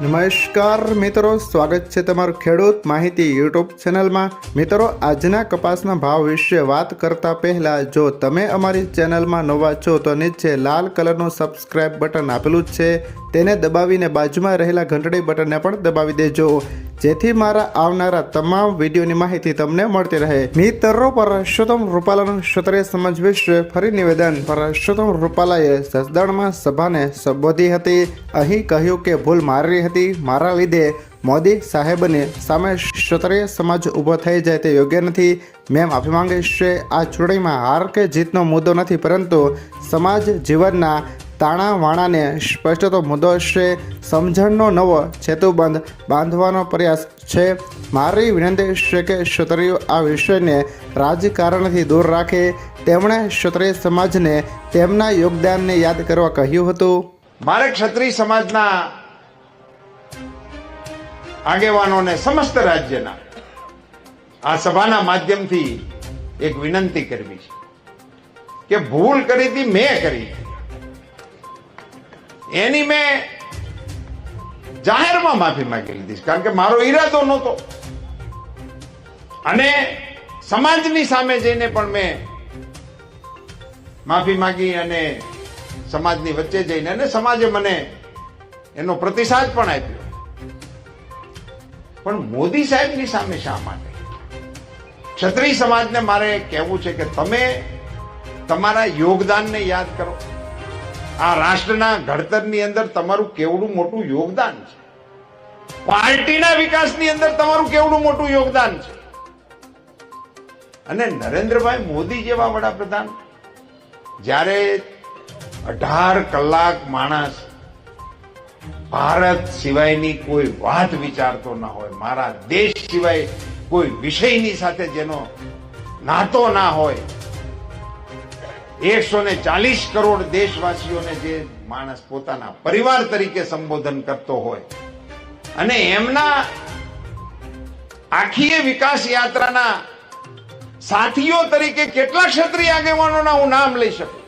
નમસ્કાર મિત્રો, સ્વાગત છે તમારું ખેડૂત માહિતી યુટ્યુબ ચેનલમાં. મિત્રો, આજના કપાસના ભાવ વિશે વાત કરતા પહેલા, જો તમે અમારી ચેનલમાં નવા છો તો નીચે લાલ કલરનું સબસ્ક્રાઇબ બટન આપેલું છે. તેને દબાવીને બાજુમાં રહેલા ઘંટડી બટનને પણ દબાવી દેજો. જેથી મારા આવનારા તમામ વિડીયોની માહિતી તમને મળતી રહે. મિત્રો પરસોત્તમ રૂપાલાનું ક્ષત્રિય સમાજ વિશે ફરી નિવેદન. પરસોત્તમ રૂપાલાએ જસદણમાં સભાને સંબોધી હતી. અહીં કહ્યું કે ભૂલ મારી હતી. મારા લીધે મોદી સાહેબને સામે ક્ષત્રિય સમાજ ઊભો થઈ જાય તે યોગ્ય નથી. મેં માફી માંગીશ. આ ચૂંટણીમાં હાર કે જીતનો મુદ્દો નથી, પરંતુ સમાજ જીવનના તાણા વાણાને સ્પષ્ટ મુદ્દો છે. સમજણનો નવો સેતુબંધ બાંધવાનો પ્રયાસ છે. મારી વિનંતી છે કે ક્ષત્રિયો આ વિષયને રાજકારણથી દૂર રાખે. તેમણે ક્ષત્રિય સમાજને તેમના યોગદાનને યાદ કરવા કહ્યું હતું. મારે ક્ષત્રિય સમાજના આગેવાનોને સમસ્ત રાજ્યના, આ સભાના માધ્યમથી એક વિનંતી કરવી છે કે ભૂલ કરી હતી, મેં કરી એની મેં જાહેરમાં માફી માંગી લીધી કારણ કે મારો ઈરાદો નહોતો. અને સમાજની સામે જઈને પણ મેં માફી માંગી અને સમાજની વચ્ચે જઈને અને સમાજે મને એનો પ્રતિસાદ પણ આપ્યો. પણ મોદી સાહેબની સામે શા માટે? ક્ષત્રિય સમાજને મારે કહેવું છે કે તમે તમારા યોગદાનને યાદ કરો. આ રાષ્ટ્રના ઘડતરની અંદર તમારું કેવડું મોટું યોગદાન છે. પાર્ટીના વિકાસની અંદર તમારું કેવડું મોટું યોગદાન છે. અને નરેન્દ્રભાઈ મોદી જેવા વડાપ્રધાન, જ્યારે અઢાર કલાક માણસ ભારત સિવાયની કોઈ વાત વિચારતો ના હોય, મારા દેશ સિવાય કોઈ વિષયની સાથે જેનો નાતો ના હોય એકસો ને ચાલીસ કરોડ દેશવાસીઓને જે માણસ પોતાના પરિવાર તરીકે સંબોધન કરતો હોય, અને એમના આખી વિકાસ યાત્રાના સાથીઓ તરીકે કેટલા ક્ષત્રિય આગેવાનોના હું નામ લઈ શકું?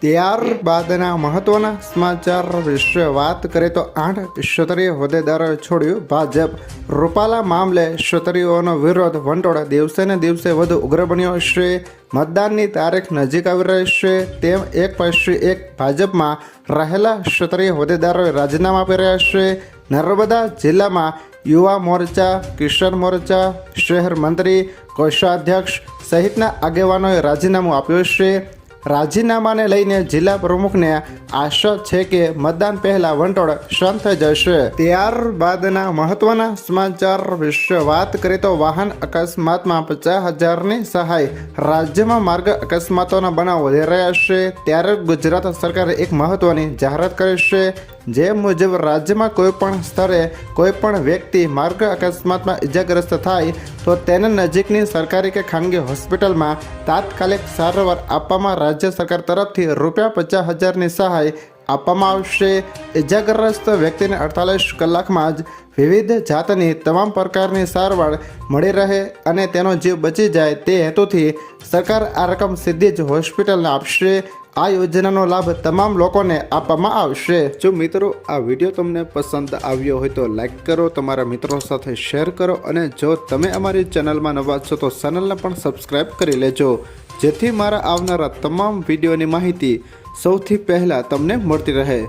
ત્યારબાદના મહત્વના સમાચાર વિશે વાત કરીએ તો આઠ ક્ષત્રિય હોદ્દેદારોએ છોડ્યું ભાજપ. રૂપાલા મામલે ક્ષત્રિયોનો વિરોધ વંટોળ દિવસે ને દિવસે વધુ ઉગ્ર બન્યો છે. મતદાનની તારીખ નજીક આવી રહી છે. તેમ એક પછી એક ભાજપમાં રહેલા ક્ષત્રિય હોદ્દેદારોએ રાજીનામા આપી રહ્યા છે. નર્મદા જિલ્લામાં યુવા મોરચા કિશન મોરચા, શહેર મંત્રી, કોષાધ્યક્ષ સહિતના આગેવાનોએ રાજીનામું આપ્યું છે. રાજીનામાને લઈને જિલ્લા પ્રમુખને આશા છે કે મતદાન પહેલા વંટોળ શાંત થઈ જશે. ત્યારબાદના મહત્વના સમાચાર વિશે વાત કરીએ તો વાહન અકસ્માતમાં પચાસ હજારની સહાય રાજ્યમાં માર્ગ અકસ્માતોના બનાવ વધી રહ્યા છે. ત્યારે ગુજરાત સરકારે એક મહત્વની જાહેરાત કરી છે. જે મુજબ રાજ્યમાં કોઈપણ સ્તરે કોઈપણ વ્યક્તિ માર્ગ અકસ્માતમાં ઇજાગ્રસ્ત થાય, તો તેને નજીકની સરકારી કે ખાનગી હોસ્પિટલમાં તાત્કાલિક સારવાર આપવામાં રાજ્ય સરકાર તરફથી રૂપિયા પચાસ હજારની સહાય આપવામાં આવશે. ઇજાગ્રસ્ત વ્યક્તિને અડતાલીસ કલાકમાં જ વિવિધ જાતની તમામ પ્રકારની સારવાર મળી રહે અને તેનો જીવ બચી જાય તે હેતુથી સરકાર આ રકમ સીધી જ હોસ્પિટલને આપશે. આ યોજનાનો લાભ તમામ લોકોને આપવામાં આવશે. જો મિત્રો, આ વીડિયો તમને પસંદ આવ્યો હોય તો લાઈક કરો, તમારા મિત્રો સાથે શેર કરો અને જો તમે અમારી ચેનલમાં નવા છો તો ચેનલને પણ સબસ્ક્રાઈબ કરી લેજો. જેથી મારા આવનારા તમામ વિડીયોની માહિતી સૌથી પહેલાં તમને મળતી રહે.